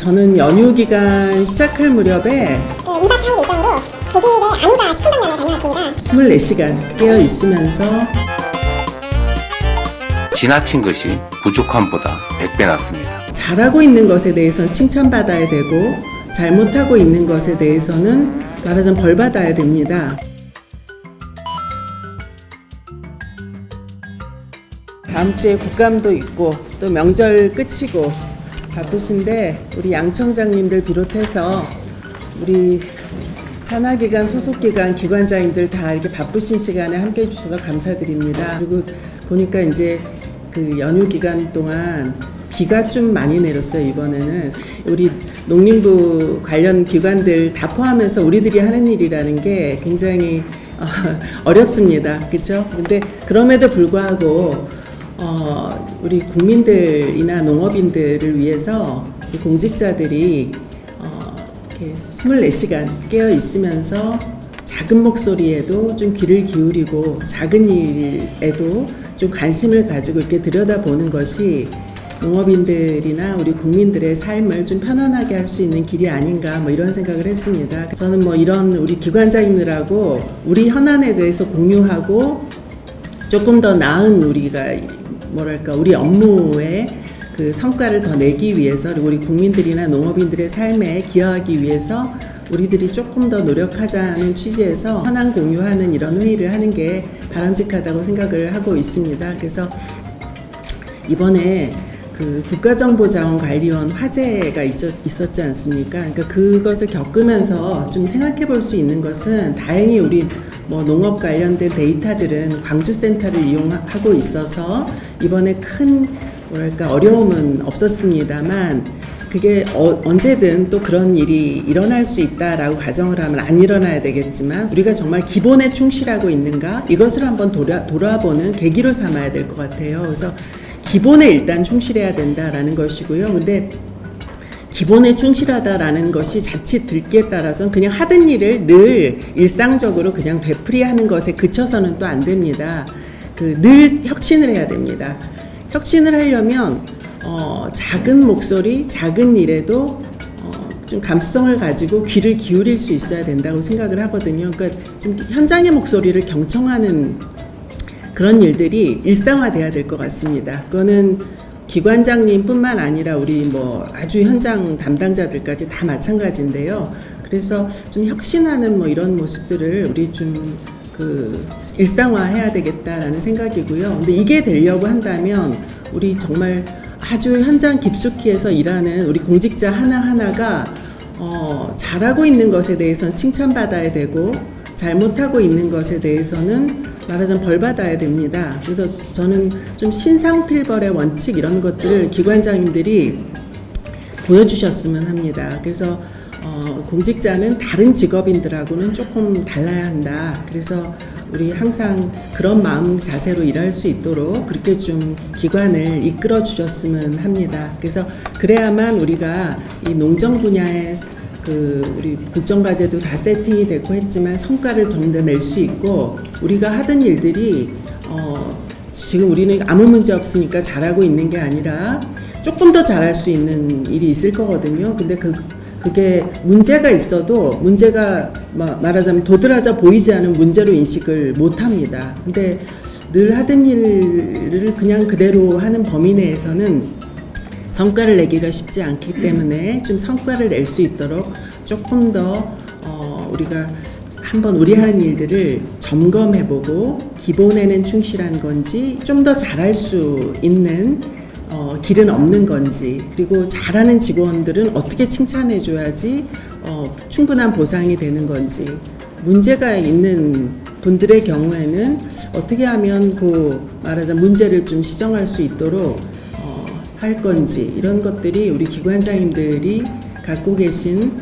저는 연휴 기간 시작할 무렵에 그 2박 4일 일정으로 독일의 아누가 스콘방면에 다녀왔습니다. 24시간 깨어 있으면서 지나친 것이 부족함보다 100배 낫습니다. 잘하고 있는 것에 대해서는 칭찬받아야 되고 잘못하고 있는 것에 대해서는 말하자면 벌 받아야 됩니다. 다음 주에 국감도 있고 또 명절 끝이고 바쁘신데 우리 양 청장님들 비롯해서 우리 산하기관 소속기관 기관장님들 다 이렇게 바쁘신 시간에 함께 해주셔서 감사드립니다. 그리고 보니까 이제 그 연휴 기간 동안 비가 좀 많이 내렸어요 이번에는. 우리 농림부 관련 기관들 다 포함해서 우리들이 하는 일이라는 게 굉장히 어, 어렵습니다. 그렇죠 근데 그럼에도 불구하고 어, 우리 국민들이나 농업인들을 위해서 이 공직자들이 어, 이렇게 24시간 깨어 있으면서 작은 목소리에도 좀 귀를 기울이고 작은 일에도 좀 관심을 가지고 이렇게 들여다보는 것이 농업인들이나 우리 국민들의 삶을 좀 편안하게 할 수 있는 길이 아닌가 뭐 이런 생각을 했습니다. 저는 뭐 이런 우리 기관장님들하고 우리 현안에 대해서 공유하고 조금 더 나은 우리가 뭐랄까 우리 업무에 그 성과를 더 내기 위해서 그리고 우리 국민들이나 농업인들의 삶에 기여하기 위해서 우리들이 조금 더 노력하자는 취지에서 현안 공유하는 이런 회의를 하는 게 바람직하다고 생각을 하고 있습니다. 그래서 이번에 그 국가정보자원관리원 화재가 있었, 있었지 않습니까? 그러니까 그것을 겪으면서 좀 생각해 볼 수 있는 것은 다행히 우리 뭐 농업 관련된 데이터들은 광주센터를 이용하고 있어서 이번에 큰 뭐랄까 어려움은 없었습니다만 그게 어, 언제든 또 그런 일이 일어날 수 있다라고 가정을 하면 안 일어나야 되겠지만 우리가 정말 기본에 충실하고 있는가 이것을 한번 돌아, 돌아보는 계기로 삼아야 될 것 같아요. 그래서 기본에 일단 충실해야 된다라는 것이고요. 근데 기본에 충실하다라는 것이 자칫 들기에 따라서는 그냥 하던 일을 늘 일상적으로 그냥 되풀이하는 것에 그쳐서는 또 안 됩니다. 그 늘 혁신을 해야 됩니다. 혁신을 하려면 어, 작은 목소리, 작은 일에도 어, 좀 감수성을 가지고 귀를 기울일 수 있어야 된다고 생각을 하거든요. 그러니까 좀 현장의 목소리를 경청하는 그런 일들이 일상화돼야 될 것 같습니다. 그거는 기관장님뿐만 아니라 우리 뭐 아주 현장 담당자들까지 다 마찬가지인데요. 그래서 좀 혁신하는 뭐 이런 모습들을 우리 좀 그 일상화해야 되겠다라는 생각이고요. 근데 이게 되려고 한다면 우리 정말 아주 현장 깊숙이 해서 일하는 우리 공직자 하나하나가 어, 잘하고 있는 것에 대해서는 칭찬받아야 되고 잘못하고 있는 것에 대해서는 말하자면 벌받아야 됩니다. 그래서 저는 좀 신상필벌의 원칙 이런 것들을 기관장님들이 보여주셨으면 합니다. 그래서 어, 공직자는 다른 직업인들하고는 조금 달라야 한다. 그래서 우리 항상 그런 마음 자세로 일할 수 있도록 그렇게 좀 기관을 이끌어 주셨으면 합니다. 그래서 그래야만 우리가 이 농정 분야에 그 우리 국정과제도 다 세팅이 됐고 했지만 성과를 좀더낼수 있고 우리가 하던 일들이 어 지금 우리는 아무 문제 없으니까 잘하고 있는 게 아니라 조금 더 잘할 수 있는 일이 있을 거거든요. 근데 그 그게 문제가 있어도 문제가 마- 말하자면 도드라져 보이지 않은 문제로 인식을 못 합니다. 근데 늘 하던 일을 그냥 그대로 하는 범위 내에서는 성과를 내기가 쉽지 않기 때문에 좀 성과를 낼 수 있도록 조금 더 어, 우리가 한번 우리 하는 일들을 점검해보고 기본에는 충실한 건지 좀 더 잘할 수 있는 어, 길은 없는 건지 그리고 잘하는 직원들은 어떻게 칭찬해줘야지 어, 충분한 보상이 되는 건지 문제가 있는 분들의 경우에는 어떻게 하면 그 말하자면 문제를 좀 시정할 수 있도록 어, 할 건지 이런 것들이 우리 기관장님들이 갖고 계신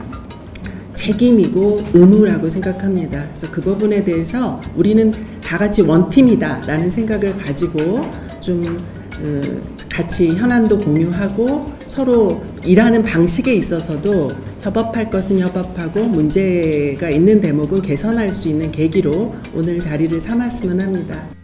책임이고 의무라고 생각합니다. 그래서 그 부분에 대해서 우리는 다 같이 원팀이다라는 생각을 가지고 좀 어, 같이 현안도 공유하고 서로 일하는 방식에 있어서도 협업할 것은 협업하고 문제가 있는 대목은 개선할 수 있는 계기로 오늘 자리를 삼았으면 합니다.